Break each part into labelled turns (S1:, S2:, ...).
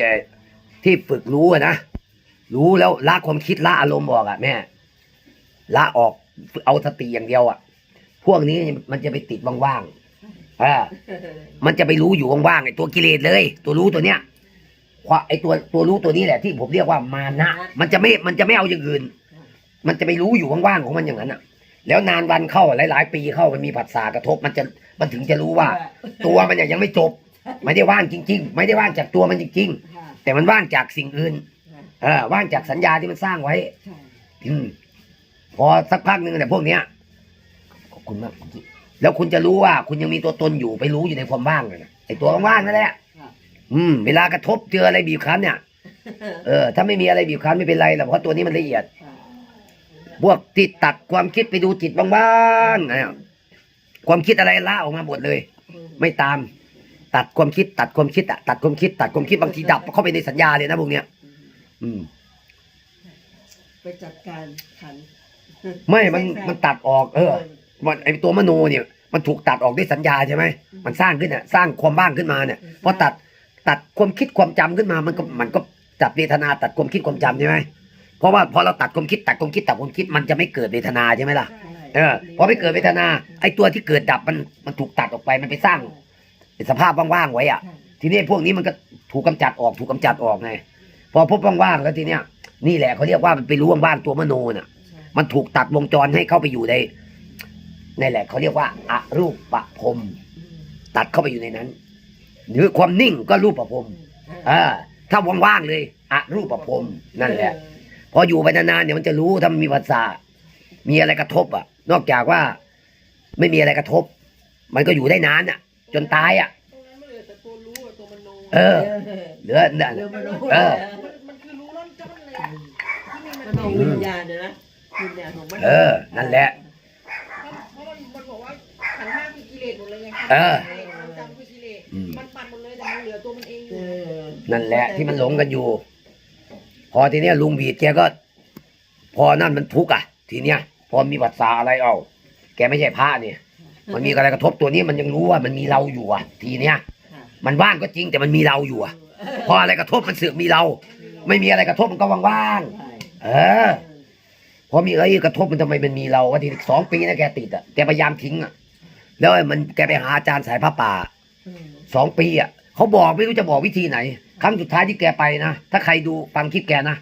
S1: ่ที่ฝึกรู้นะ รู้แล้วละความคิดละอารมณ์ออกอะแม่ ละออกเอาสติอย่างเดียวอะพวกนี้มันจะไปติดว่างๆอ่ามันจะไปรู้อยู่ว่างๆไอ้ตัวกิเลสเลย ตัวรู้ตัวเนี้ยควาไอ้ตัวตัวรู้ตัวนี้แหละที่ผมเรียกว่ามานะ มันจะไม่ มันจะไม่เอาอย่างอื่น มันจะไปรู้อยู่ว่างๆของมันอย่างนั้นอะแล้วนานวันเข้าหลายๆ ปีเข้ามันมีผัสสะกระทบ มันจะมันถึงจะรู้ว่า ตัวมันยังไม่จบ ไม่ได้ว่างจริง ๆ ไม่ได้ว่างจากตัวมันจริงๆแต่มันว่างจากสิ่งอื่นเออว่างจากสัญญาที่มันสร้างไว้อืมพอสักพักหนึ่งเนี่ยพวกเนี้ยขอบคุณมากคุณจิ๊แล้วคุณจะรู้ว่า คุณยังมีตัวตนอยู่ไปรู้อยู่ในความว่างเลยนะไอ้ตัวว่างๆนั่นแหละ
S2: ครับ
S1: อืม เวลากระทบเจออะไรบีบคั้นเนี่ยเออถ้าไม่มีอะไรบีบคั้นไม่เป็นไรหรอกเพราะตัวนี้มันละเอียดพวกที่ตัดความคิดไปดูจิตบ้างๆเนี่ยความคิดอะไรละออกมาหมดเลย ไม่ตาม ตัดความคิด ตัดความคิดอะตัดความคิด ตัดความคิดบางทีดับเข้าไปในสัญญาเลยนะพวกเนี้ย อืม
S2: ไปจัดการขัน
S1: ไม่ มันมันตัดออก เออ มันไอตัวมโนเนี่ย มันถูกตัดออกด้วยสัญญาใช่ไหม มันสร้างขึ้นอะสร้างความบ้างขึ้นมาเนี่ย พอตัดตัดความคิดความจำขึ้นมา มันก็มันก็ตัดเวทนาตัดความคิดความจำใช่ไหมเพราะว่าพอเราตัดความคิดตัดความคิดตัดความคิดมันจะไม่เกิดเวทนาใช่ไหมล่ะ เออ พอไม่เกิดเวทนา ไอตัวที่เกิดดับมันมันถูกตัดออกไป มันไปสร้าง สภาพว่างๆไว้อะทีนี้พวกนี้มันก็ถูกกำจัดออกถูกกำจัดออกไงพอพบว่างๆแล้วทีเนี้ยนี่แหละเขาเรียกว่ามันไปรู้ว่างๆตัวมโนน่ะ มันถูกตัดวงจรให้เข้าไปอยู่ในในแหละเขาเรียกว่าอารูปปะพรมตัดเข้าไปอยู่ในนั้น หรือความนิ่งก็รูปประพรมเออถ้าว่างๆเลยอารูปประพรมนั่นแหละ พออยู่ไปนานๆเนี่ยมันจะรู้ถ้ามันมีภาษามีอะไรกระทบอะ นอกจากว่า ไม่มีอะไรกระทบ มันก็อยู่ได้นานอะ จนตายอะ
S3: ตรงนั้นมันเหลือแต่ตัวรู้กับตัวมโน
S1: เออ เหลือนั่น
S2: เรื่องมโน
S1: เออ
S3: มันมันคือรู้ร่อนจ้อนเลยอะที่มี
S2: ม
S3: มัน
S2: โนวิญญาณเนี่ยนะวิญญาณของมโน
S1: เออ นั่นแหละ
S3: เพราะมันมันบอกว่าขันธ์ห้าคือกิเลสหมดเลยไง
S1: เออ
S3: ความจำคือกิเลส
S1: อืม
S3: มันปัดหมดเลยแต่มันเหลือตัวมันเองอ
S2: เอยู่อ
S1: นั่นแหละที่มันหลงกันอยู่ พอทีเนี้ยลุงบีดแกก็ พอนั่นมันทุกข์อะ ทีเนี้ย พอมีภาษาอะไรเอาแกไม่ใช่พระเนี่ย มันมีอะไรกระทบตัวนี้มันยังรู้ว่ามันมีเราอยู่อะ ทีเนี้ย
S2: ค่ะ
S1: มันว่างก็จริงแต่มันมีเราอยู่อะพออะไรกระทบมันเสือกมีเรา ไม่มีอะไรกระทบมันก็ว่าง
S2: ใช่
S1: ๆเออพอมีอะไรกระทบมันทำไมมันมีเราวะทีสองปีนะแกติดอะแกพยายามทิ้งอะแล้วไอ้มันแกไปหาอาจารย์สายพระป่า
S2: อืม
S1: สองปีอะเขาบอกไม่รู้จะบอกวิธีไหน ครั้งสุดท้ายที่แกไปนะถ้าใครดูฟังคลิปแกนะ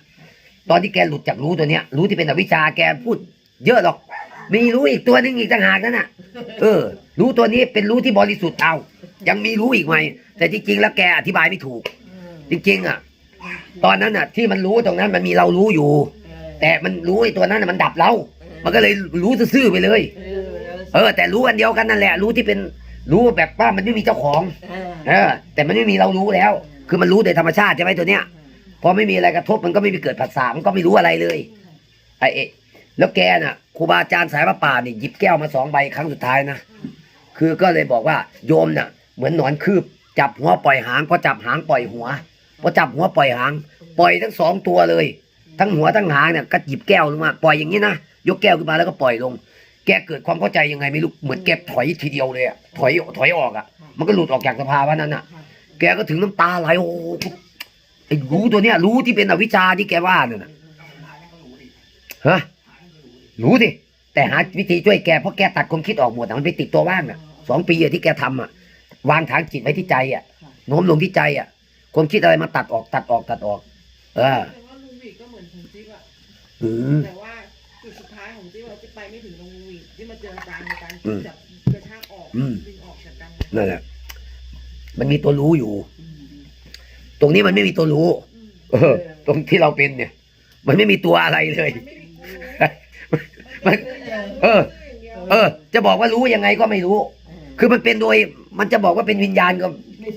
S1: ตอนที่แกหลุดจากรู้ตัวเนี้ย รู้ที่เป็นอวิชชาแกพูด เยอะหรอก มีรู้อีกตัวหนึงอีกต่างหากนั่นน่ะ เออ รู้ตัวนี้เป็นรู้ที่บริสุทธิ์เอายังมีรู้อีกไหมแต่จริงๆแล้วแกอธิบายไม่ถูก จริงๆอะ ตอนนั้นอะ ที่มันรู้ตรงนั้นมันมีเรารู้อยู่ แต่มันรู้ไอ้ตัวนั้นน่ะมันดับเรา มันก็เลยรู้ซื่อไปเลย
S2: เออ
S1: แต่รู้อันเดียวกันนั่นแหละ รู้ที่เป็นรู้แบบว่ามันไม่มีเจ้าของ
S2: เออ
S1: แต่มันไม่มีเรารู้แล้ว คือมันรู้โดยธรรมชาติใช่ไหมตัวเนี้ยพอไม่มีอะไรกระทบมันก็ไม่มีเกิดผัสสะมันก็ไม่รู้อะไรเลยไอ้เอ๊ะแล้วแกน่ะ รูบาอาจารย์สายพระป่านี่หยิบแก้วมาสองใบครั้งสุดท้ายนะคือก็เลยบอกว่าโยมเน่ะเหมือนหนอนคืบ จับหัวปล่อยหางพอจับหางปล่อยหัวพอจับหัวปล่อยหาง ปล่อยทั้งสองตัวเลย ทั้งหัวทั้งหางเนี่ยก็หยิบแก้วลงมาปล่อยอย่างนี้นะยกแก้วขึ้นมาแล้วก็ปล่อยลง แกเกิดความเข้าใจยังไงไม่รู้เหมือนแกถอยทีเดียวเลยอะถอยถอยออกอะมันก็หลุดออกจากสภาวะนั้นอะแกก็ถึงน้ำตาไหลโอ้ไอ้รู้ตัวเนี้ยรู้ที่เป็นอวิชชาที่แกว่าเนี่ยนะฮะ รู้ดิแต่หาวิธีช่วยแกเพราะแกตัดความคิดออกหมดอะมันไปติดตัวว่างอะสองปีอะที่แกทำอะ วางทางจิตไว้ที่ใจอะโน้มลงที่ใจอะความคิดอะไรมาตัดออกตัดออกตัดออก เออ
S3: แต่ว่าลุงวีก็เหมือนผมจิ๊บอะ
S1: อืม
S3: แต่ว่าจุดสุดท้ายของจิ๊บอะจิ๊บไปไม่ถึงลุงวีที่มาเจออาจารย์ในการ
S1: อืม
S3: จับกระชากออก
S1: อืม
S3: ดึงออกจากกัน
S1: นั่นแหละมันมีตัวรู้อยู่ ตรงนี้มันไม่มีตัวรู้ เออ ตรงที่เราเป็นเนี่ย มันไม่มีตัวอะไรเลย
S3: มันไม่ได้รู้
S1: มันเออ
S3: อย่างเดียว
S1: เออ จะบอกว่ารู้ยังไงก็ไม่รู้ คือมันเป็นโดย มันจะบอกว่าเป็นวิญญาณก็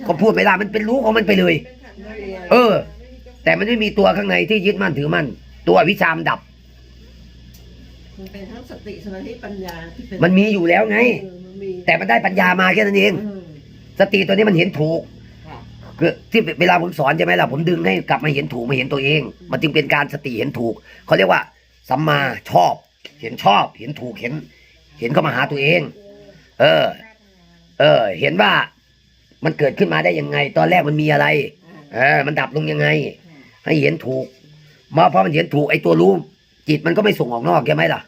S1: ก็พูดไม่ได้มันเป็นรู้ของมันไปเลย
S3: เป็นขันธ์ห้า
S1: เออ
S3: ไม่มีเจ้าของ
S1: แต่มันไม่มีตัวข้างในที่ยึดมั่นถือมั่นตัววิชามนดับ
S2: มันเป็นทั้งสติสมาธิปัญญาที่เป็น
S1: มันมีอยู่แล้วไง
S2: เออมันมี
S1: แต่มันได้ปัญญามาแค่นั้นเอง
S2: อืม
S1: สติตัวนี้มันเห็นถูก
S2: ค่ะ
S1: คือที่เวลาผมสอนใช่ไหมล่ะผมดึงให้กลับมาเห็นถูกมาเห็นตัวเอง มันจึงเป็นการสติเห็นถูกเขาเรียกว่าสัมมาชอบ เห็นชอบ เห็นถูกเห็น เห็นเข้ามาหาตัวเอง เออ เออ เห็นว่ามันเกิดขึ้นมาได้ยังไง ตอนแรกมันมีอะไร เออ มันดับลงยังไง ให้เห็นถูกมาพอมันเห็นถูกไอ้ตัวรู้จิตมันก็ไม่ส่งออกนอกใช่ไหมล่ะ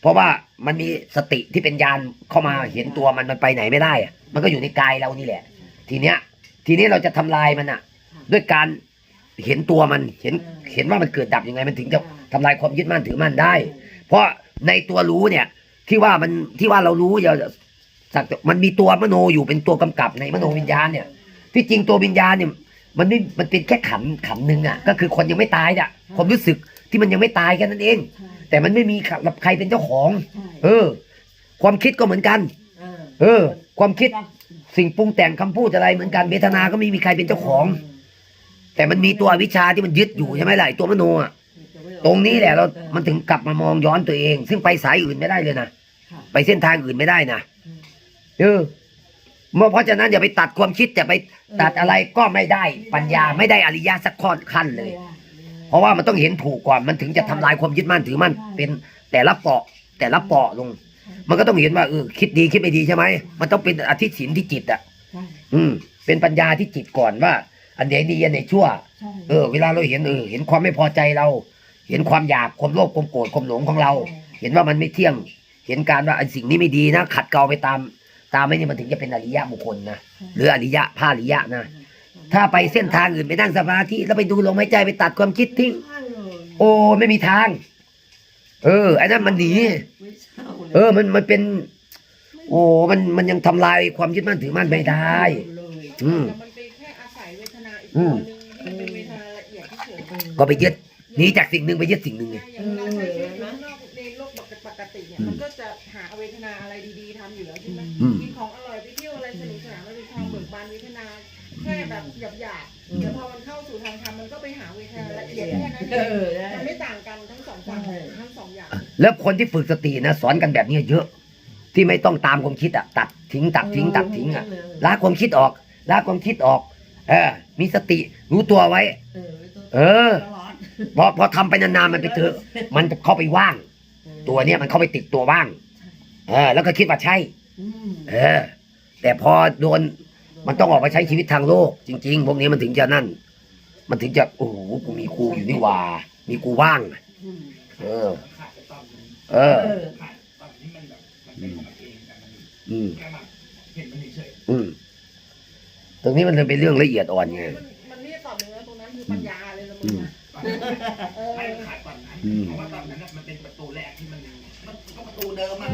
S1: เพราะว่ามันมีสติที่เป็นญาณเข้ามาเห็นตัวมันมันไปไหนไม่ได้อะมันก็อยู่ในกายเรานี่แหละ ทีเนี้ย ทีนี้เราจะทำลายมันอะ ด้วยการเห็นตัวมันเห็นเห็นว่ามันเกิดดับยังไงมันถึงจะทำลายความยึดมั่นถือมั่นได้ เพราะในตัวรู้เนี่ย ที่ว่ามันที่ว่าเรารู้อย่าสักมันมีตัวมโนอยู่เป็นตัวกำกับในมโนวิญญาณเนี่ย ที่จริงตัววิญญาณเนี่ย มันไม่มันเป็นแค่ขันธ์ขันธ์หนึ่งอะ ก็คือคนยังไม่ตายอะความรู้สึกที่มันยังไม่ตายแค่นั้นเอง
S2: ใช่
S1: แต่มันไม่มีใครเป็นเจ้าของ
S2: ใช่
S1: เออ ความคิดก็เหมือนกัน
S2: เออ
S1: เออความคิดสิ่งปรุงแต่งคำพูดอะไรเหมือนกันเวทนาก็ไม่มีใครเป็นเจ้าของ แต่มันมีตัวอวิชชาที่มันยึดอยู่ใช่ไหมล่ะไอ้ตัวมโนอะ ตรงนี้แหละเรา มันถึงกลับมามองย้อนตัวเอง ซึ่งไปสายอื่นไม่ได้เลยนะ
S2: ค่ะ
S1: ไปเส้นทางอื่นไม่ได้นะ
S2: อืม
S1: เออเมื่อเพราะฉะนั้นอย่าไปตัดความคิดอย่าไปตัดอะไรก็ไม่ได้ปัญญาไม่ได้อริยสักข้อขั้นเลย เพราะว่ามันต้องเห็นถูกก่อนมันถึงจะทำลายความยึดมั่นถือมั่นเป็นแต่ละเปาะแต่ละเปาะลง มันก็ต้องเห็นว่าเออคิดดีคิดไม่ดีใช่ไหมมันต้องเป็นอธิศินที่จิตอะ
S2: ใช่
S1: อืม เป็นปัญญาที่จิตก่อนว่า อันไหนดีอันไหนชั่ว
S2: ใช่
S1: เออ เวลาเราเห็นเออเห็นความไม่พอใจเรา เห็นความอยากความโลภความโกรธความหลงของเรา เห็นว่ามันไม่เที่ยง เห็นการว่าไอ้สิ่งนี้ไม่ดีนะ ขัดเกลาไปตาม ตามไม่นี่มันถึงจะเป็นอริยะบุคคลนะหรืออริยะพระอริยะนะ ถ้าไปเส้นทางอื่นไปนั่งสมาธิแล้วไปดูลมหายใจไปตัดความคิดทิ้ง
S2: ใช่เลย
S1: โอ้ไม่มีทาง เออไอ้นั่นมันหนี
S2: ไม่เช่าเลย
S1: เออมันมันเป็น โอ้มันมันยังทำลายความยึดมั่นถือมั่นไม่ได้
S2: เลย
S1: อืม
S3: แต่มันเป็นแค่อาศัยเวทนาอีก
S1: อื
S3: ตัว
S1: ม
S3: หนึ่งที่มันเป็นเวทนาละเอียดที่เฉย
S1: ก็ไปยึด หนีจากสิ่งหนึ่งไปยึดสิ่งหนึ่งไง
S3: อย่างเวลาใช้ชีวิตอยู่ข้างนอกในโลกปกติเนี่ย
S1: อืม
S3: มันก็จะหาเวทนาอะไรดีๆทำอยู่แล้วใช่ไหม
S1: อืม
S3: กินของอร่อยไปเที่ยวอะไรสนุกสนานมันเป็นความเบิกบานเวทนาแค่แบบหยาบๆแต่พอมันเข้าสู่ทางธรรมมันก็ไปหาเวทนาละเอียดแค่นั้น
S2: เอ
S3: เอง
S2: อได้
S3: มันไม่ต่างกันทั้งสองฝั่ง
S2: ใช่
S3: ทั้งสองอย่าง
S1: แล้วคนที่ฝึกสตินะสอนกันแบบนี้เยอะ ที่ไม่ต้องตามความคิดอะตัดทิ้งตัดทิ้งตัดทิ้งอะละความคิดออกละความคิดออก เออ มีสติรู้ตัวไว้
S2: เออไม่ต้อง
S1: เออ
S2: ตลอด
S1: พอพอทำไปนานๆมันไปเถอะมันจะเข้าไปว่าง ตัวเนี้ยมันเข้าไปติดตัวว่าง เออ แล้วก็คิดว่าใช่
S2: อืม
S1: เออ แต่พอโดนมันต้องออกมาใช้ชีวิตทางโลก จริง ๆ พวกนี้มันถึงจะนั่น มันถึงจะโอ้โหกูมีครูอยู่นี่หว่า มีกูว่าง
S2: อืม
S1: เออ
S4: ขาดไปตอนนึง
S1: เออ
S2: เออ
S4: ขาดตอนที่มันแบบมันเป็นของมันเองแต่มัน
S1: อืม
S4: แค่แบบเห็นมันเฉย
S1: อืมตรงนี้มันเลยเป็นเรื่องละเอียดอ่อนไง
S3: มันมันไม่ได้ตอบเนื้อตรงนั้นคือปัญญาเลยละมึ
S1: อื
S3: ง
S1: ม
S3: อะ
S4: ๆตอนนั้น
S3: เออ
S4: ไม่ขาดตอนนั้น
S1: อืม
S4: เพราะว่าตอนนั้นน่ะมันเป็นประตูแรกที่มันมันก็ประตูเดิมอะ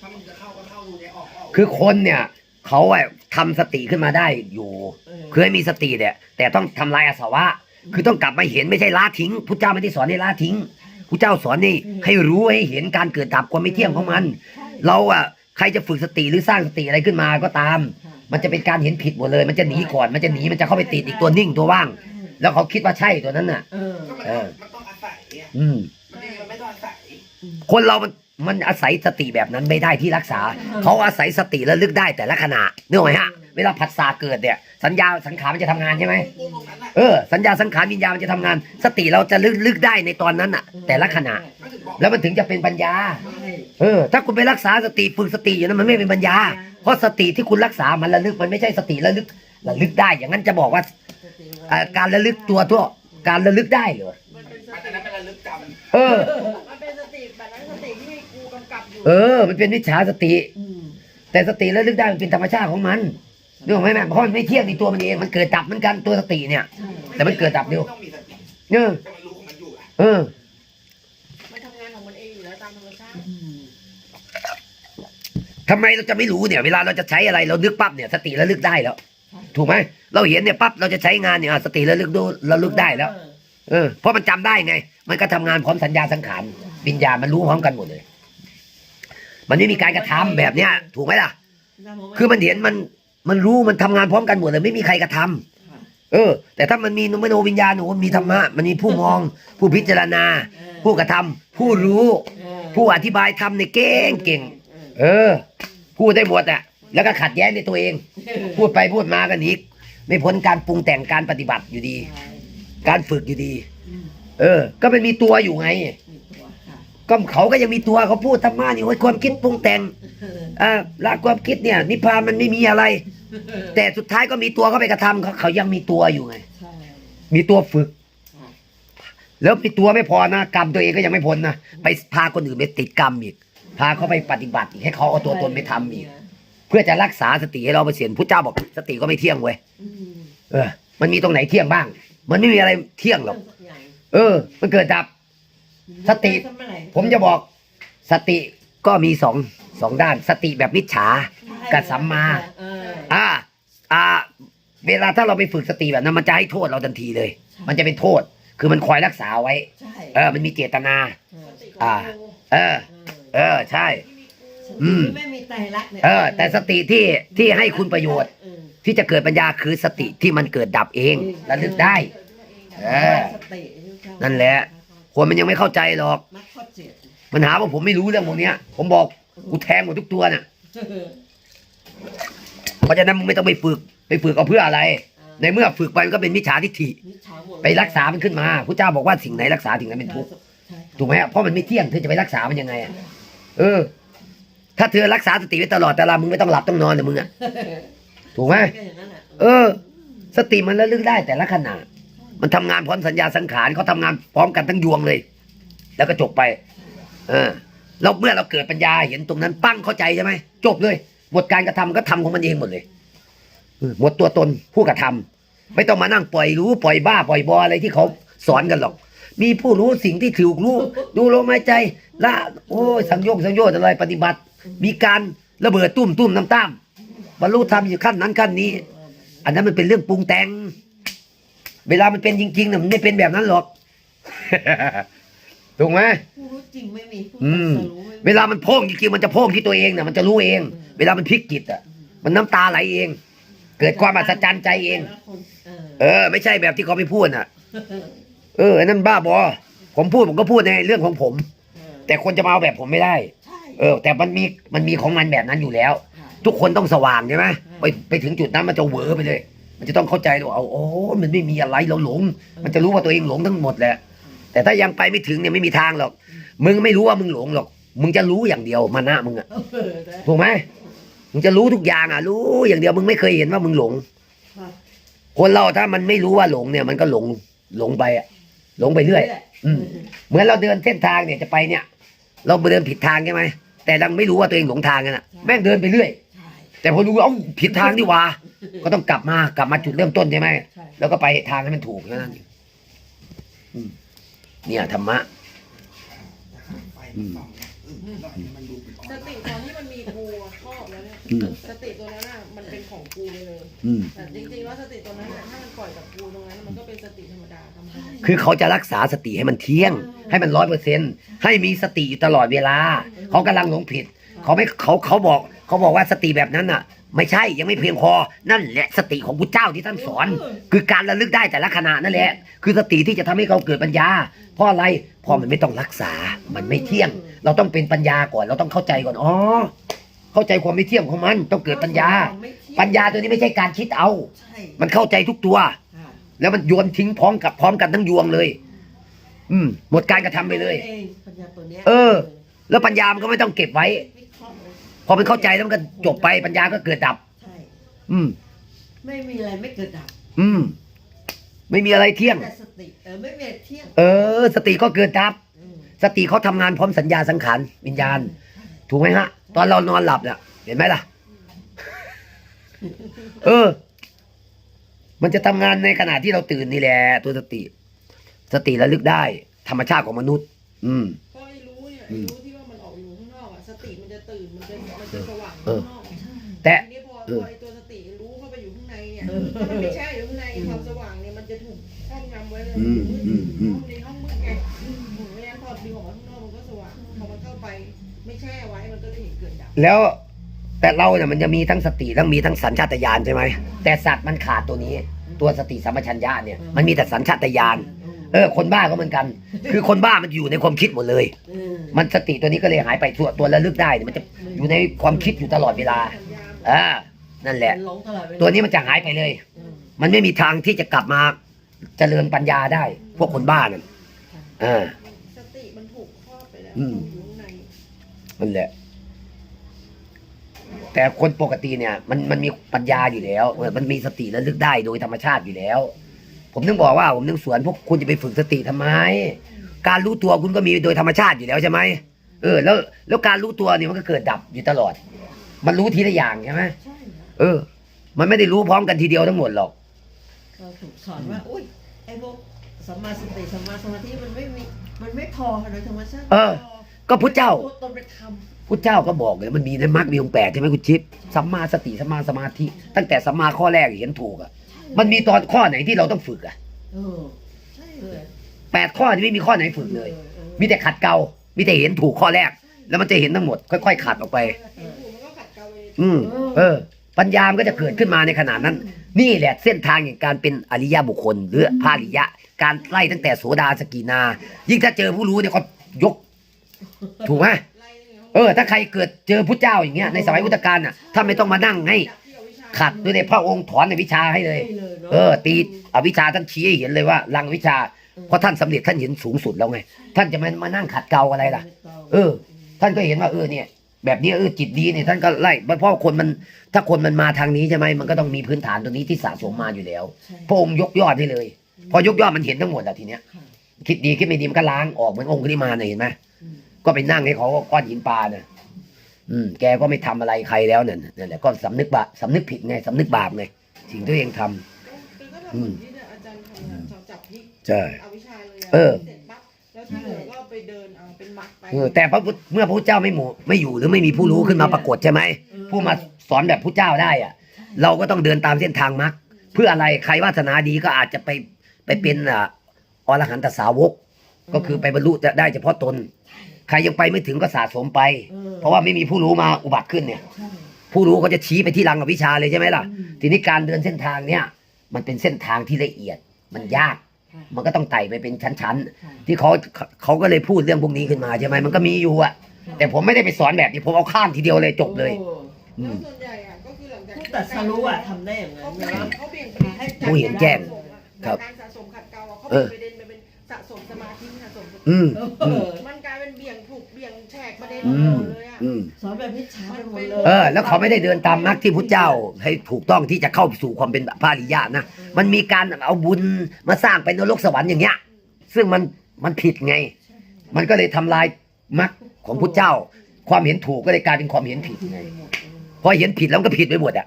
S4: ถ้ามันจะเข้าก็เข้าดูเนี่ยออกก็ออก
S1: คือคนเนี่ยเขาอะทำสติขึ้นมาได้อยู่
S2: เออ
S1: คือให้มีสติเนี่ย แต่ต้องทำลายอาสวะ คือต้องกลับมาเห็นไม่ใช่ละทิ้งพุทธเจ้าไม่ได้สอนให้ละทิ้งพุทธเจ้าสอนให้ให้รู้ให้เห็นการเกิดดับความไม่เที่ยงของมัน
S2: ใช่
S1: เราอะใครจะฝึกสติหรือสร้างสติอะไรขึ้นมาก็ตาม
S2: ค่ะ
S1: มันจะเป็นการเห็นผิดหมดเลย มันจะหนีก่อนมันจะหนีมันจะเข้าไปติดอีกตัวนิ่งตัวว่าง แล้วเขาคิดว่าใช่ตัวนั้นน่ะ
S2: เออ
S4: ก็มันต้องมันต้องอาศัยอะ
S1: อืม
S4: มันไม่มันไม่ต้องอาศัย
S1: คนเรามันมันอาศัยสติแบบนั้นไม่ได้ที่รักษา เขาอาศัยสติแล้วลึกได้แต่ละขณะนึกไหมฮะ เวลาผัสสะเกิดเนี่ย สัญญาสังขารมันจะทำงานใช่ไหม
S4: กุ้งตรงนั้นอะ
S1: เออสัญญาสังขารวิญญาณมันจะทำงาน สติเราจะลึกลึกได้ในตอนนั้นน่ะ แต่ละขณะ
S4: ก็ถึงบอก
S1: แล้วมันถึงจะเป็นปัญญา
S2: ใช่
S1: เออ ถ้าคุณไปรักษาสติฝึกสติอย่างนั้นมันไม่เป็นปัญญา เพราะสติที่คุณรักษามันระลึกมันไม่ใช่สติระลึกระลึกได้ อย่างนั้นจะบอกว่า อ่าการระลึกตัวทั่วการระลึกได้เหรอ
S3: มันเป็นส
S4: มัน
S3: ติ
S4: จะนั้นเป็นระลึกจ
S1: เออ
S3: มันเป็นสติแบบนั้นสติที่กูกำกับอยู่
S1: เออ มันเป็นวิชาสติ
S2: อืม
S1: แต่สติระลึกได้มันเป็นธรรมชาติของมันนึกออกไหมแม่เพราะมันไม่เที่ยงในตัวมันเองมันเกิดดับเหมือนกันตัวสติเนี่ย
S2: ใช่ำ
S1: แต่มันเกิดดับเร็ว
S4: ไม่ต้องมีสติ
S1: เออ
S4: จะมันรู้ของมันอยู่อะ
S1: เออ
S3: มันทำงานของมันเองอยู่แล้วตามธรรมชาติ
S2: อืม
S1: ทำไมเราจะไม่รู้เนี่ย เวลาเราจะใช้อะไรเรานึกปั๊บเนี่ย สติระลึกได้แล้ว ถูกไหมเราเห็นเนี่ยปั๊บเราจะใช้งานเนี่ยอะสติระลึกดูระลึกได้แล้ว เออเพราะมันจำได้ไง มันก็ทำงานพร้อมสัญญาสังขารวิญญาณมันรู้พร้อมกันหมดเลย มันไม่มีการกระทำแบบเนี้ย ถูกไหมล่ะ คือมันเห็นมันมันรู้มันทำงานพร้อมกันหมดเลยไม่มีใครกระทำเออ แต่ถ้ามันมีมโนวิญญาณหนูมีธรรมะมันมีผู้มอง ผู้พิจารณา ผู้กระทำผู้รู้ ผู้อธิบายทำในเก่งเก่ง เออ พูดได้หมดอะ แล้วก็ขัดแย้งในตัวเอง พูดไปพูดมากันอีก ไม่พ้นการปรุงแต่งการปฏิบัติอยู่ดี การฝึกอยู่ดี เออ ก็มันมีตัวอยู่ไงก็เขาก็ยังมีตัวเขาพูดธรรมะนี่โอ้ยความคิดปรุงแต่งอ่าละความคิดเนี่ย นิพพานมันไม่มีอะไร แต่สุดท้ายก็มีตัวเขาไปกระทำเขาเขายังมีตัวอยู่ไง
S2: ใช่
S1: มีตัวฝึก
S2: ค่ะ
S1: แล้วมีตัวไม่พอนะกรรมตัวเองก็ยังไม่พ้นนะไปพาคนอื่นไปติดกรรมอีกพาเขาไปปฏิบัติอีกให้เขาเอาตัวตนไปทำอีก เพื่อจะรักษาสติให้เราไปเสียนพุทธเจ้าบอกสติก็ไม่เที่ยงเว้ย
S2: อืม
S1: เออ มันมีตรงไหนเที่ยงบ้าง มันไม่มีอะไรเที่ยงหรอก
S2: เรื่องสักอย่าง
S1: เออ มันเกิดดับ สติ
S2: ทำเมื่อไหร่
S1: ผมจะบอก สติก็มีสองสองด้าน สติแบบมิจฉากับสัมมา
S2: เออ
S1: อ่า อ่า เวลาถ้าเราไปฝึกสติแบบนั้นมันจะให้โทษเราทันทีเลย มันจะเป็นโทษ คือมันคอยรักษาไว้
S2: ใช่
S1: เออ มันมีเจตนา
S2: เออ
S1: อ่า เออ เออ ใช่ อืม
S2: สติที่ไม่มีไตรลักษณ์เนี่ย
S1: เออ แต่สติที่ที่ให้คุณประโยชน์
S2: เออ
S1: ที่จะเกิดปัญญาคือสติที่มันเกิดดับเองระลึกได้ เออ
S2: สติ
S1: นั่นแหละ คนมันยังไม่เข้าใจหรอก
S2: มักข้อเจ็ด
S1: มันหาว่าผมไม่รู้เรื่องพวกเนี้ย ผมบอกกูแทงหมดทุกตัวน่ะเพราะฉะนั้นมึงไม่ต้องไปฝึก ไปฝึกเอาเพื่ออะไร ในเมื่อฝึกไปมันก็เป็นมิจฉาทิฏฐิ
S2: นิชาหมด
S1: ไปรักษามันขึ้นมาพระเจ้าบอกว่าสิ่งไหนรักษาสิ่งนั้นเป็นทุกข์
S2: ใช่ค่ะ
S1: ถูกไหมเพราะมันไม่เที่ยงเธอจะไปรักษามันยังไงอะเออ ถ้าเธอรักษาสติไว้ตลอดแต่ละมึงไม่ต้องหลับต้องนอนเลยมึงอะถูกไหม
S2: ก็อย่างนั้นแหละ
S1: เออ สติมันระลึกได้แต่ละขณะมันทำงานพร้อมสัญญาสังขารเขาทำงานพร้อมกันทั้งยวงเลย แล้วก็จบไป เออแล้วเมื่อเราเกิดปัญญาเห็นตรงนั้นปั้งเข้าใจใช่ไหมจบเลยหมดการกระทำก็ทำของมันเองหมดเลยเออหมดตัวตนผู้กระทำไม่ต้องมานั่งปล่อยรู้ปล่อยบ้าปล่อยบออะไรที่เขาสอนกันหรอก มีผู้รู้สิ่งที่ถูกรู้ ดูลมหายใจละโอ้ยสังโยกสังโยชน์อะไรปฏิบัติ มีการระเบิดตุ้มตุ้มน้ำตามบรรลุธรรมอยู่ขั้นนั้นขั้นนี้ อันนั้นมันเป็นเรื่องปรุงแต่ง เวลามันเป็นจริงๆเนี่ยมันไม่เป็นแบบนั้นหรอก ถูกไหม
S2: ผู้รู้จริงไม่มีผู้
S1: อืม
S2: ตรัสรู้ไม่มี
S1: เวลามันโพ่งจริงๆมันจะโพ่งที่ตัวเองเนี่ยมันจะรู้เอง เวลามันพลิกจิตอะ มันน้ำตาไหลเอง เกิดความอัศจรรย์ใจเอง
S2: แต่ละคนเออ
S1: เออ ไม่ใช่แบบที่เขาไปพูดอะ เอออันนั้นบ้าบอ ผมพูดผมก็พูดในเรื่องของผม
S2: เออ
S1: แต่คนจะมาเอาแบบผมไม่ได้
S2: ใช่
S1: เออ แต่มันมีมันมีของมันแบบนั้นอยู่แล้ว
S2: ค่ะ
S1: ทุกคนต้องสว่างใช่ไหมไปไปถึงจุดนั้นมันจะเหวอไปเลย มันจะต้องเข้าใจว่าเอาโอ้มันไม่มีอะไรเราหลง มันจะรู้ว่าตัวเองหลงทั้งหมดแหละแต่ถ้ายังไปไม่ถึงเนี่ยไม่มีทางหรอกมึงไม่รู้ว่ามึงหลงหรอก มึงจะรู้อย่างเดียวมานะมึงอะ
S2: เออแต่
S1: ถูกไหมมึงจะรู้ทุกอย่างอะรู้อย่างเดียวมึงไม่เคยเห็นว่ามึงหลง
S2: ค่ะ
S1: คนเราถ้ามันไม่รู้ว่าหลงเนี่ย มันก็หลงหลงไปอะหลงไปเรื่อย อืมเหมือนเราเดินเส้นทางเนี่ยจะไปเนี่ย เราเดินผิดทางใช่ไหม แต่เราไม่รู้ว่าตัวเองหลงทางกันอะแม่งเดินไปเรื่อย
S2: ใช่
S1: แต่พอรู้ว่าเอ้าผิดทางดีหว่า ก็ต้องกลับมากลับมาจุดเริ่มต้นใช่ไหม
S2: ใช่
S1: แล้วก็ไปทางให้มันถูกแค่นั้นเองอืมเนี่ยธรรมะ
S4: ไฟมันส่องอืมหน่อยมันดูเป็น
S3: สติตอนที่มันมีกูอะชอบแล้วเนี่ย
S1: อืม
S3: สติตัวนั้นอะมันเป็นของกูไปเลย
S1: อืม
S3: แต่จริงๆแล้วสติตัวนั้นน่ะถ้ามันปล่อยกับกูตรงนั้น มันก็เป็นสติธรรมดาธรรมดา
S1: คือเขาจะรักษาสติให้มันเที่ยง ให้มันร้อยเปอร์เซ็นให้มีสติอยู่ตลอดเวลา เขากำลังหลงผิด เขาไม่เขาเขาบอกเขาบอกว่าสติแบบนั้นน่ะ ไม่ใช่ยังไม่เพียงพอนั่นแหละสติของพุทธเจ้าที่ท่านสอน คือการระลึกได้แต่ละขณะนั่นแหละ คือสติที่จะทำให้เราเกิดปัญญา เพราะอะไรเพราะมันไม่ต้องรักษามันไม่เที่ยง เราต้องเป็นปัญญาก่อนเราต้องเข้าใจก่อนอ๋อเข้าใจความไม่เที่ยงของมันต้องเกิดปัญญา
S2: ไม่เที่ยง
S1: ปัญญาตัวนี้ไม่ใช่การคิดเอา
S2: ใช่
S1: มันเข้าใจทุกตัว
S2: ค่ะ
S1: แล้วมันโยนทิ้งพร้อมกับพร้อมกันทั้งยวงเลย อืม หมดการกระทำไปเลย
S2: องปัญญาตัวเนี้ย
S1: เออ แล้วปัญญามันก็ไม่ต้องเก็บไว้
S2: วิเคราะห์เลย
S1: พอมันเข้าใจแล้วมันก็จบไปปัญญาก็เกิดดับ
S2: ใช่
S1: อืม
S2: ไม่มีอะไรไม่เกิดดับ
S1: อืม ไม่มีอะไรเที่ยง
S2: แต่สติเออไม่มีอะไรเที่ยง
S1: เออ สติก็เกิดดับ
S2: อืม
S1: สติเขาทำงานพร้อมสัญญาสังขารวิญญาณ ถูกไหมฮะ ตอนเรานอนหลับเนี่ยเห็นไหมล่ะ เออ มันจะทำงานในขณะที่เราตื่นนี่แหละ ตัวสติ สติระลึกได้ ธรรมชาติของมนุษย์ อืม
S3: เพราะไอ้รู้เนี่ยไอ้รู้ที่ว่ามันออกอยู่ข้างนอกอะสติมันจะตื่นมันจะมันจะสว่าง
S1: เอ
S3: ข้าง
S1: อน
S3: อก
S1: แต่
S3: ทีนี้พอ
S1: เอ
S3: พ
S1: อ
S3: อไอ้ตัวสติรู้เข้าไปอยู่ข้างในเนี่ยถ้ามันไม่ใช่อยู่ข้างในความสว่างเนี่ยมันจะถูกครอบงำไว้เลย
S1: อืมอืมอืม
S3: ห้องในห้องมืดไงไม่งั้นพอดึงออกมาข้างนอกมันก็สว่างพอมันเข้าไป ไม่แช่ไว้มันก็จะเห็นเกิดดับ
S1: แล้ว แต่เราเนี่ยมันจะมีทั้งสติทั้งมีทั้งสัญชาตญาณใช่ไหมแต่สัตว์มันขาดตัวนี้ ตัวสติสัมปชัญญะเนี่ยมันมีแต่สัญชาตญาณเออคนบ้าก็เหมือนกัน คือคนบ้ามันอยู่ในความคิดหมดเลย
S2: เออ
S1: มันสติตัวนี้ก็เลยหายไปตัวตัวระลึกได้เนี่ยมันจะอยู่ในความคิดอยู่ตลอดเวลาอ่านั่นแหละ
S2: มันหลงตลอดเวลา
S1: ตัวนี้มันจะหายไปเลย
S2: อืม
S1: มันไม่มีทางที่จะกลับมาเจริญปัญญาได้ พวกคนบ้านั่นอ่า
S3: สติมันถูกครอบไปแล้ว
S1: อืม
S3: อยู่ข้างใน
S1: นั่นแหละ แต่คนปกติเนี่ยมันมันมีปัญญาอยู่แล้วเออมันมีสติระลึกได้โดยธรรมชาติอยู่แล้ว ผมนึกบอกว่าผมนึกสวนพวกคุณจะไปฝึกสติทำไม การรู้ตัวคุณก็มีโดยธรรมชาติอยู่แล้วใช่ไหมเออ แล้วแล้วการรู้ตัวเนี่ยมันก็เกิดดับอยู่ตลอด มันรู้ทีละอย่างใช่ไหม
S2: ใช่
S1: เออ มันไม่ได้รู้พร้อมกันทีเดียวทั้งหมดหรอก
S2: เราถูกสอนว่าอุ้ยไอ้พวกสัมมาสติสัมมาสมาธิมันไม่มีมันไม่พอโดยธรรมชาติ
S1: เออ ก็พุทธเจ้า
S2: ต้นไปท
S1: พุทธเจ้าก็บอกเลยมันมีในมรรคมีองค์แปดใช่ไหมคุณชิปสัมมาสติสัมมาสมาธิ ตั้งแต่สัมมาข้อแรกเห็นถูกอะำมันมีตอนข้อไหนที่เราต้องฝึกอะ
S2: เออใช่เลย
S1: แปดข้อที่ไม่มีข้อไหนฝึกเลย
S2: ออออ
S1: มีแต่ขัดเกลามีแต่เห็นถูกข้อแรก แล้วมันจะเห็นทั้งหมด ค่อย ๆ ขัดออกไป
S3: เห็นถูกมันก็ขัดเกลาไป
S1: อืมเออ ปัญญามันก็จะเกิดขึ้นมาในขณะนั้น นี่แหละเส้นทางแห่งการเป็นอริยบุคคลหรือพระอริยะ การไล่ตั้งแต่โสดาสกีนา ยิ่งถ้าเจอผู้รู้เนี่ยก็ยก ถูกไหม
S3: ไล่เลย
S1: เออ ถ้าใครเกิดเจอพุทธเจ้าอย่างเงี้ยในสมัยพุทธกาลน่ะถ้าไม่ต้องมานั่งให้
S3: จับที่เอาวิชา
S1: ขัดด้วยในพระองค์ถอนในวิชาให้เลย
S2: ใช่เลยนอะ
S1: เออ ตีอวิชชาท่านชี้ให้เห็นเลยว่าลังวิชาเพราะท่านสำเร็จท่านเห็นสูงสุดแล้วไง ท่านจะมามานั่งขัดเกลาอะไรล่ะ เออ ท่านก็เห็นว่าเออเนี่ย แบบนี้เออจิตดีเนี่ยท่านก็ไล่เพราะคนมันถ้าคนมันมาทางนี้ใช่ไหมมันก็ต้องมีพื้นฐานตัวนี้ที่สะสมมาอยู่แล้ว
S2: ใช่
S1: พระองค์ยกยอดให้เลย พอยกยอดมันเห็นทั้งหมดอะทีเนี้ย
S2: ค่ะ
S1: คิดดีคิดไม่ดีมันก็ล้างออกเหมือนองค์ขึ้นมาเนี่ยเห็นไหม
S2: อืม
S1: ก็ไปนั่งให้เขาก้อนหินปลาเนี่ยอืม แกก็ไม่ทำอะไรใครแล้วเนี่ยนั่นแหละก็สำนึกบาปสำนึกผิดไงสำนึกบาปไงสิ่งที่ตัวเองทำ
S3: ก็ก็ทำเหมือนที่อาจารย์ทำนะจับพริก
S1: ใช่
S3: เอาวิชาเลยะ
S1: เออ
S3: เสร็จปั๊บแล้วที่เหลือก็ไปเดินเอาเป็นมัดไป
S1: เออแต่พระพุทธเมื่อพระพุทธเจ้าไม่หมู่ไม่อยู่หรือไม่มีผู้รู้ขึ้นมาปรากฏใช่ไหมผู้มาสอนแบบพระเจ้าได้อะเราก็ต้องเดินตามเส้นทางมรรคเพื่ออะไรใครวาสนาดีก็อาจจะไปไปเป็นอะอรหันตสาวก ก็คือไปบรรลุจะได้เฉพาะตน ใครยังไปไม่ถึงก็สะสมไป
S2: ออ
S1: เพราะว่าไม่มีผู้รู้มาอุบัติขึ้นเนี่ย
S2: ใช่
S1: ผู้รู้ก็จะชี้ไปที่รังกับวิชาเลยใช่ไหมล่ะ
S2: อืม
S1: ทีนี้การเดินเส้นทางเนี่ย มันเป็นเส้นทางที่ละเอียด มันยาก
S2: ค่ะ
S1: มันก็ต้องไต่ไปเป็นชั้น
S2: ค่ะ
S1: ๆ ที่เขาเขาก็เลยพูดเรื่องพวกนี้ขึ้นมาใช่ไหมมันก็มีอยู่อะแต่ผมไม่ได้ไปสอนแบบนี้ผมเอาข้ามทีเดียวเลยจบเลย
S2: โอ้
S1: อื
S3: แล้ว
S1: ม
S3: ส่วนใหญ่อะก็คือหลังจาก
S2: ผู้ตัดสรู้อะทำได้อย่างนั้
S3: เขา
S2: น
S3: เปลี่ยน
S2: นะ
S3: เขาเปลี่ยนประเด็นให้
S1: ผู้เห็นแจ้งครับ
S3: การสะสมขัดเกลาอะเขา
S1: เอ
S3: เปลี่ย
S1: อน
S3: ประเด็นไปเป็น สะสมสมาธิสะสมสติ
S1: อืม
S2: เออ
S3: มันกลายเป็นเบี่ยงถูกเบี่ยงแฉกประเด็น
S1: อื
S3: ห
S1: ม
S3: มดเลยอะ
S1: อืม
S2: สอนแบบพิชาไปหมดเลย
S1: เออ แล้วเขาไม่ได้เดินตามมรรคที่พุทธเจ้า ให้ถูกต้องที่จะเข้าสู่ความเป็นพระอริยะนะมันมีการเอาบุญมาสร้างเป็นนรกสวรรค์อย่างเงี้ย ซึ่งมันมันผิดไง มันก็เลยทำลายมรรคของพุทธเจ้า ความเห็นถูกก็เลยกลายเป็นความเห็นผิดไง พอเห็นผิดแล้วมันก็ผิดไปหมดอะ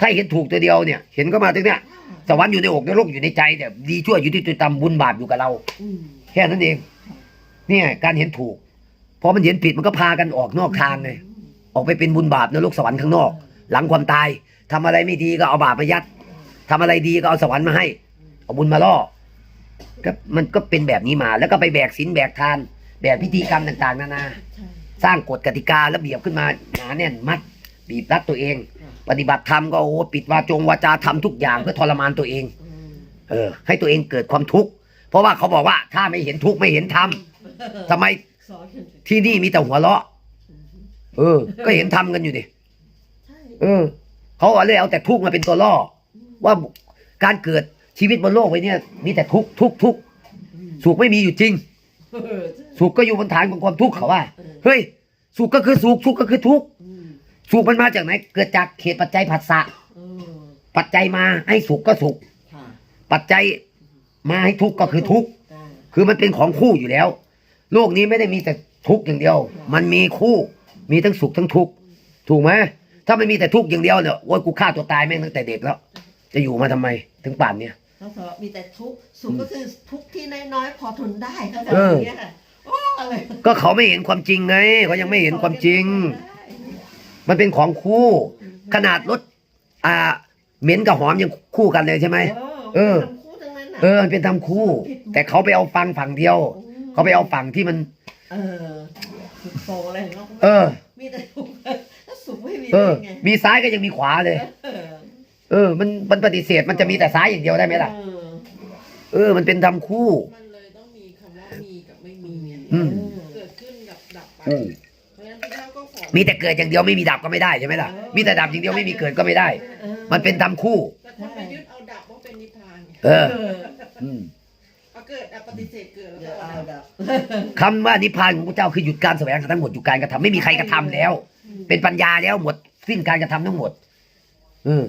S1: ถ้าเห็นถูกตัวเดียวเนี่ย เห็นก็มาตรงเนี้ย สวรรค์อยู่ในอกนรกอยู่ในใจแต่ดีชั่วอยู่ที่ตัวตำบุญบาปอยู่กับเรา
S2: อืม
S1: แค่นั้นเองเนี่ยการเห็นถูกพอมันเห็นผิดมันก็พากันออกนอกทางไงออกไปเป็นบุญบาปนรกสวรรค์ข้างนอก หลังความตายทำอะไรไม่ดีก็เอาบาปมายัดทำอะไรดีก็เอาสวรรค์มาให้ เอาบุญมาล่อก็มันก็เป็นแบบนี้มา แล้วก็ไปแบกศีลแบกทาน แบกพิธีกรรมต่าง ๆ นานา
S2: ใช่
S1: สร้างกฎกติการะเบียบขึ้นมาหนาแน่นมัด บีบรัดตัวเอง ปฏิบัติธรรมก็โอ้ปิดวาจงวาจาทำทุกอย่างเพื่อทรมานตัวเอง
S2: อืม
S1: เออ ให้ตัวเองเกิดความทุกข์เพราะว่าเขาบอกว่าถ้าไม่เห็นทุกข์ไม่เห็นธรรมทำไม
S2: สอนกัน
S1: ที่นี่มีแต่หัวเราะ เออ ก็เห็นทำกันอยู่ดิ
S2: ใช่
S1: เออเขาเอาเลยเอาแต่ทุกข์มาเป็นตัวล่อ ว่าการเกิดชีวิตบนโลกไว้เนี่ย มีแต่ทุกข์ทุกข์ทุกข์สุขไม่มีอยู่จริง
S2: เออใช่
S1: สุขก็อยู่บนฐานของความทุกข์เขาว่า
S2: เออ
S1: เฮ้ย สุขก็คือสุขทุกข์ก็คือทุกข์
S2: อืม
S1: สุขมันมาจากไหน เกิดจากเหตุปัจจัยผัสสะ
S2: เออ
S1: ปัจจัยมาให้สุขก็สุข
S2: ค่ะ
S1: ปัจจัยมาให้ทุกข์ก็คือทุกข์
S2: อ่า
S1: คือมันเป็นของคู่อยู่แล้ว โลกนี้ไม่ได้มีแต่ทุกข์อย่างเดียว มันมีคู่ มีทั้งสุขทั้งทุกข์ถูกไหมถ้ามันมีแต่ทุกข์อย่างเดียวเนี่ยโอ้ยกูฆ่าตัวตายแม่งตั้งแต่เด็กแล้ว จะอยู่มาทำไมถึงป่านเนี้ย
S2: แล้วสอนมีแต่ทุกข์สุขก็คือทุกข์ที่น้อยๆพอทนได้ก็แบบ
S1: เออ
S2: นี้ค่ะโอ้อะไร
S1: ก็เขาไม่เห็นความจริงไงเขายังไม่เห็นความจริง มันเป็นของคู่ ขนาดรถอ่าเหม็นกับหอมยังคู่กันเลยใช่ไหม
S2: เออ
S1: เออ
S2: ทำคู่ทั้งนั้นน่ะ
S1: เออมันเป็นทำคู่ แต่เขาไปเอาฟังฝั่งเดียว เขาไปเอาฝั่งที่มัน
S2: เออสุดโต่งอะไรของเรา
S1: เออ
S2: มีแต่ทุกข์ถ้าสุขไม่มี
S1: เออ
S2: ได้ไง
S1: มีซ้ายก็ยังมีขวาเลย
S2: เออ
S1: เออ มันมันปฏิเสธมันจะมีแต่ซ้ายอย่างเดียวได้ไหมล่ะ
S2: เออ
S1: เออ มันเป็นทำคู่
S3: มันเลยต้องมีคำว่ามีกับไม่มี
S1: อืม
S3: เกิดขึ้นกับดับไป
S1: อืม มีแต่เกิดอย่างเดียวไม่มีดับก็ไม่ได้ใช่ไหมล่ะมีแต่ดับอย่างเดียวไม่มีเกิดก็ไม่ได้
S2: เออ
S1: มันเป็นทำคู่
S3: แต่คนไปยึดเอาดับว่าเป็นนิพพานไง
S1: เออ
S2: เออ
S1: อืม
S3: เอาเกิดเอาปฏิเสธเกิดแล้ว
S2: เดี๋ยว
S3: ก็
S2: เอา
S3: เอาดับ
S2: ดับ
S1: คำว่านิพพานของพระเจ้าคือหยุดการแสวงหาทั้งหมดหยุดการกระทำไม่มีใครกระทำแล้ว เป็นปัญญาแล้วหมดสิ้นการกระทำทั้งหมดเออ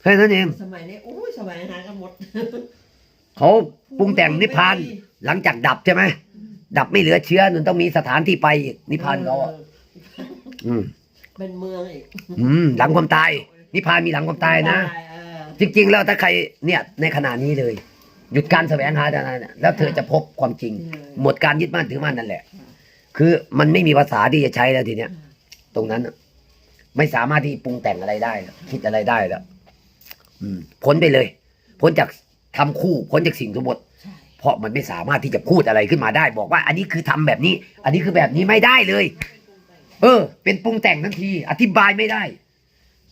S1: แค่นั้นเอง
S2: สมัยนี้อุ้ยสมัยหากันหมด
S1: เขาปรุงแต่งนิพพานหลังจากดับใช่ไหมดับไม่เหลือเชื้อมันต้องมีสถานที่ไปอีกนิพพานเขาอะอื ม
S2: เป็นเมืองอีก
S1: อืมหลังความตาย นิพพานมีหลังความตายนะ
S2: ได้เออ
S1: จริง ๆ แล้วถ้าใครเนี่ยในขณะนี้เลย หยุดการแสวงหาเท่านั้นน่ะแล้วเธอจะพบความจริง หมดการยึดมั่นถือมั่นนั่นแหละ คือมันไม่มีภาษาที่จะใช้แล้วทีเนี้ย ตรงนั้นน่ะไม่สามารถที่ปรุงแต่งอะไรได้แล้วคิดอะไรได้แล้วอืมพ้นไปเลย พ้นจากทำคู่พ้นจากสิ่งสมบติ
S2: ใช่
S1: เพราะมันไม่สามารถที่จะพูดอะไรขึ้นมาได้ บอกว่า อันนี้คือทำแบบนี้ อันนี้คือแบบนี้ไม่ได้เลย เออ เป็นปรุงแต่งทันที อธิบายไม่ได้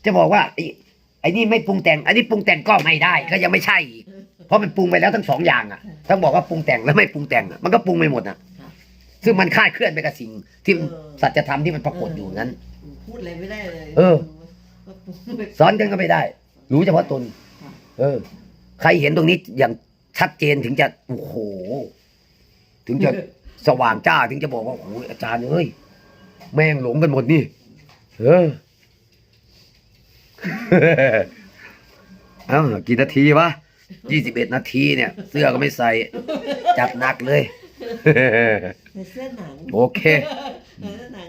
S1: จะบอกว่าไอ้ไอ้นี่ไม่ปรุงแต่งอันนี้ปรุงแต่งก็ไม่ได้ ก็ยังไม่ใช่อีกเพราะมันปรุงไปแล้วทั้งสองอย่างอะต้องบอกว่าปรุงแต่งแล้วไม่ปรุงแต่งอะมันก็ปรุงไปหมดอะ ซึ่งมันคลาดเคลื่อนไปกับสิ่งที่มันสัจธรรมที่มันปรากฏอยู่นั้น
S2: พูดอะไรไม่ได้เลย
S1: เออ
S2: ไม่
S1: สอนกันก็ไม่ได้ รู้เฉพาะตน เออ ใครเห็นตรงนี้อย่างชัดเจนถึงจะโอ้โห ถึงจะสว่างจ้าถึงจะบอกว่าโอ้ยอาจารย์เอ้ย แม่งหลงกันหมดนี่ เออเอ้ากี่นาทีวะยี่สิบเอ็ดนาทีเนี่ย เสื้อก็ไม่ใส่ จัดหนักเลย
S2: ในเสื้อหนัง
S1: โอเค
S2: ในเสื้อหนัง